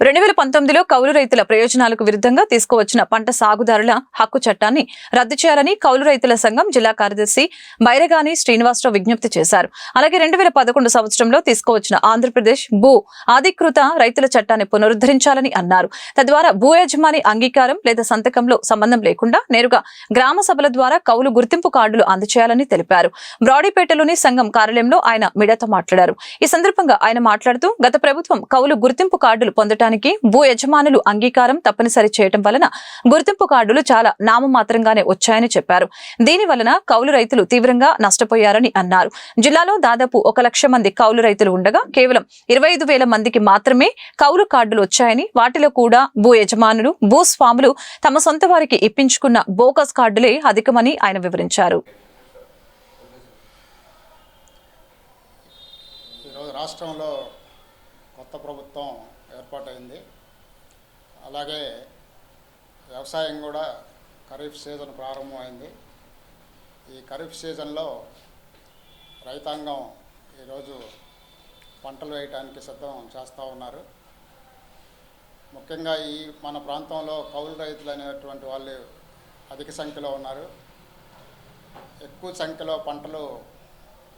రెండు వేల పంతొమ్మిదిలో కౌలు రైతుల ప్రయోజనాలకు విరుద్ధంగా తీసుకువచ్చిన పంట సాగుదారుల హక్కు చట్టాన్ని రద్దు చేయాలని కౌలు రైతుల సంఘం జిల్లా కార్యదర్శి బైరగాని శ్రీనివాసరావు విజ్ఞప్తి చేశారు. అలాగే రెండు వేల పదకొండు సంవత్సరంలో తీసుకువచ్చిన ఆంధ్రప్రదేశ్ భూ అధికృత రైతుల చట్టాన్ని పునరుద్ధరించాలని అన్నారు. తద్వారా భూ యజమాని అంగీకారం లేదా సంతకంలో సంబంధం లేకుండా నేరుగా గ్రామ సభల ద్వారా కౌలు గుర్తింపు కార్డులు అందజేయాలని తెలిపారు. బ్రాడీపేటలోని సంఘం కార్యాలయంలో ఆయన మీడియాతో మాట్లాడారు. ఈ సందర్భంగా ఆయన మాట్లాడుతూ గత ప్రభుత్వం కౌలు గుర్తింపు కార్డులు పొందటానికి భూ యజమానులు అంగీకారం తప్పనిసరి చేయటం వలన గుర్తింపు కార్డులు చాలా నామమాత్రంగానే వచ్చాయని చెప్పారు. దీని వలన కౌలు రైతులు తీవ్రంగా నష్టపోయారని అన్నారు. జిల్లాలో దాదాపు ఒక లక్ష మంది కౌలు రైతులు ఉండగా కేవలం ఇరవై ఐదు వేల మందికి మాత్రమే కౌలు కార్డులు వచ్చాయని వాటిలో కూడా భూ యజమానులు భూస్వాములు తమ సొంత వారికి ఇప్పించుకున్న బోకస్ కార్డులే అధికమని ఆయన వివరించారు. రాష్ట్రంలో కొత్త ప్రభుత్వం ఏర్పాటైంది. అలాగే వ్యవసాయం కూడా ఖరీఫ్ సీజన్ ప్రారంభమైంది. ఈ ఖరీఫ్ సీజన్లో రైతాంగం ఈరోజు పంటలు వేయటానికి సిద్ధం చేస్తూ ఉన్నారు. ముఖ్యంగా ఈ మన ప్రాంతంలో కౌలు రైతులు అనేటువంటి వాళ్ళు అధిక సంఖ్యలో ఉన్నారు. ఎక్కువ సంఖ్యలో పంటలు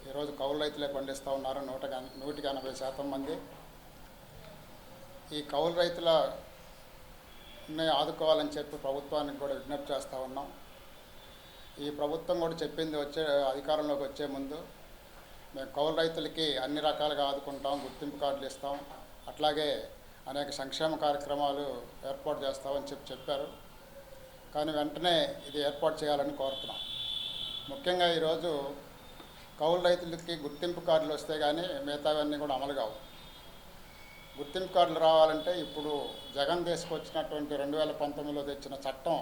ఈరోజు కౌలు రైతులే పండిస్తూ ఉన్నారు. నూట నూటికి ఎనభై శాతం మంది. ఈ కౌలు రైతుల ఆదుకోవాలని చెప్పి ప్రభుత్వానికి కూడా విజ్ఞప్తి చేస్తూ ఉన్నాం. ఈ ప్రభుత్వం కూడా చెప్పింది వచ్చే అధికారంలోకి వచ్చే ముందు మేము కౌలు రైతులకి అన్ని రకాలుగా ఆదుకుంటాం గుర్తింపు కార్డులు ఇస్తాం. అట్లాగే అనేక సంక్షేమ కార్యక్రమాలు ఏర్పాటు చేస్తామని చెప్పి చెప్పారు. కానీ వెంటనే ఇది ఏర్పాటు చేయాలని కోరుతున్నాం. ముఖ్యంగా ఈరోజు కౌలు రైతులకి గుర్తింపు కార్డులు వస్తే కానీ మిగతావన్నీ కూడా అమలు కావు. గుర్తింపు కార్డులు రావాలంటే ఇప్పుడు జగన్ తీసుకొచ్చినటువంటి రెండు వేల పంతొమ్మిదిలో తెచ్చిన చట్టం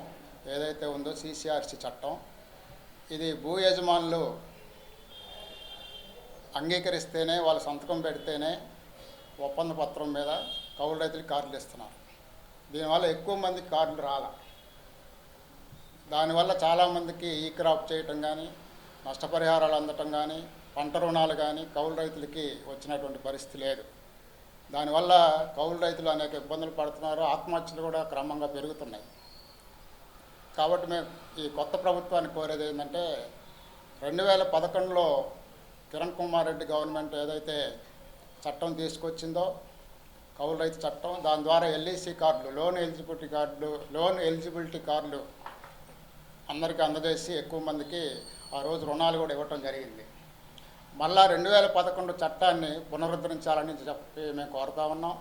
ఏదైతే ఉందో సిసిఆర్సి చట్టం ఇది భూ యజమానులు అంగీకరిస్తేనే వాళ్ళ సంతకం పెడితేనే ఒప్పంద పత్రం మీద కౌలు రైతులకి కార్డులు ఇస్తున్నారు. దీనివల్ల ఎక్కువ మందికి కార్డులు రాల. దానివల్ల చాలామందికి ఈ క్రాప్ చేయటం కానీ నష్టపరిహారాలు అందటం కానీ పంట రుణాలు కానీ కౌలు రైతులకి వచ్చినటువంటి పరిస్థితి లేదు. దానివల్ల కౌలు రైతులు అనేక ఇబ్బందులు పడుతున్నారు ఆత్మహత్యలు కూడా క్రమంగా పెరుగుతున్నాయి. కాబట్టి మేము ఈ కొత్త ప్రభుత్వాన్ని కోరేది ఏంటంటే రెండు వేల పదకొండులో కిరణ్ కుమార్ రెడ్డి గవర్నమెంట్ ఏదైతే చట్టం తీసుకొచ్చిందో కౌలు రైతు చట్టం దాని ద్వారా ఎల్ఈసి కార్డులు లోన్ ఎలిజిబిలిటీ కార్డులు లోన్ ఎలిజిబిలిటీ కార్డులు అందరికీ అందజేసి ఎక్కువ మందికి ఆ రోజు రుణాలు కూడా ఇవ్వటం జరిగింది. మళ్ళా రెండు వేల పదకొండు చట్టాన్ని పునరుద్ధరించాలని చెప్పి మేము కోరుతా ఉన్నాం.